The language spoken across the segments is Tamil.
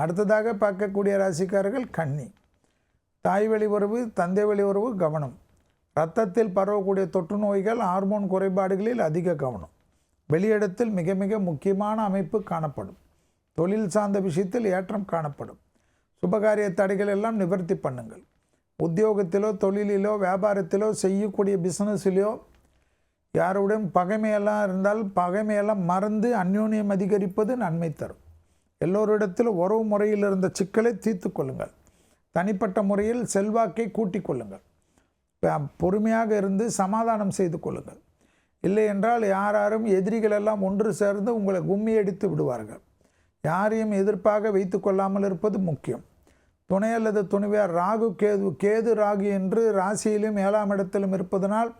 அடுத்ததாக பார்க்கக்கூடிய ராசிக்காரர்கள் கன்னி. தாய் வழி உறவு தந்தை வழி உறவு கவனம். இரத்தத்தில் பரவக்கூடிய தொற்று நோய்கள் ஹார்மோன் குறைபாடுகளில் அதிக கவனம். வெளியிடத்தில் மிக மிக முக்கியமான அமைப்பு காணப்படும். தொழில் சார்ந்த விஷயத்தில் ஏற்றம் காணப்படும். சுபகாரிய தடைகள் எல்லாம் நிவர்த்தி பண்ணுங்கள். உத்தியோகத்திலோ தொழிலிலோ வியாபாரத்திலோ செய்யக்கூடிய பிஸ்னஸிலோ யாருடன் பகைமையெல்லாம் இருந்தால் பகைமையெல்லாம் மறந்து அந்யோன்யம் அதிகரிப்பது நன்மை தரும். எல்லோரிடத்திலும் உறவு முறையில் இருந்த சிக்கலை தீர்த்து கொள்ளுங்கள். தனிப்பட்ட முறையில் செல்வாக்கை கூட்டிக் கொள்ளுங்கள். பொறுமையாக இருந்து சமாதானம் செய்து கொள்ளுங்கள். இல்லை என்றால் யாராரும் எதிரிகள் எல்லாம் ஒன்று சேர்ந்து உங்களை கும்மி அடித்து விடுவார்கள். யாரையும் எதிர்ப்பாக வைத்து கொள்ளாமல் இருப்பது முக்கியம். துணை அல்லது துணைவியார் ராகு கேது கேது ராகு என்று ராசியிலும் ஏழாம் இடத்திலும் இருப்பதனால்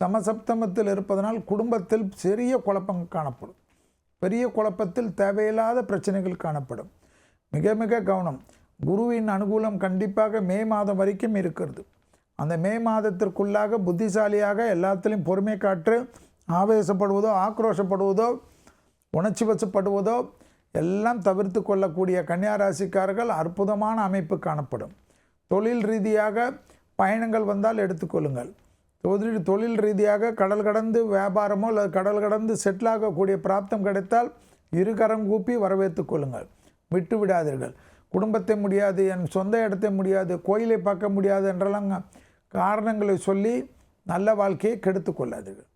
சமசப்தமத்தில் இருப்பதனால் குடும்பத்தில் சிறிய குழப்பம் காணப்படும். பெரிய குழப்பத்தில் தேவையில்லாத பிரச்சனைகள் காணப்படும். மிக மிக கவனம். குருவின் அனுகூலம் கண்டிப்பாக மே மாதம் வரைக்கும் இருக்கிறது. அந்த மே மாதத்திற்குள்ளாக புத்திசாலியாக எல்லாத்திலையும் பொறுமை காற்று ஆவேசப்படுவதோ ஆக்ரோஷப்படுவதோ உணர்ச்சி வசப்படுவதோ எல்லாம் தவிர்த்து கொள்ளக்கூடிய கன்னியா ராசிக்காரர்கள் அற்புதமான அமைப்பு காணப்படும். தொழில் ரீதியாக பயணங்கள் வந்தால் எடுத்துக்கொள்ளுங்கள். முதலீடு தொழில் ரீதியாக கடல் கடந்து வியாபாரமோ அல்லது கடல் கடந்து செட்டில் ஆகக்கூடிய பிராப்தம் கிடைத்தால் இரு கரம் கூப்பி வரவேற்றுக் கொள்ளுங்கள். விட்டு விடாதீர்கள். குடும்பத்தை முடியாது என் சொந்த இடத்தை முடியாது கோயிலை பார்க்க முடியாது என்றெல்லாம் காரணங்களை சொல்லி நல்ல வாழ்க்கையை கெடுத்து கொள்ளாதீர்கள்.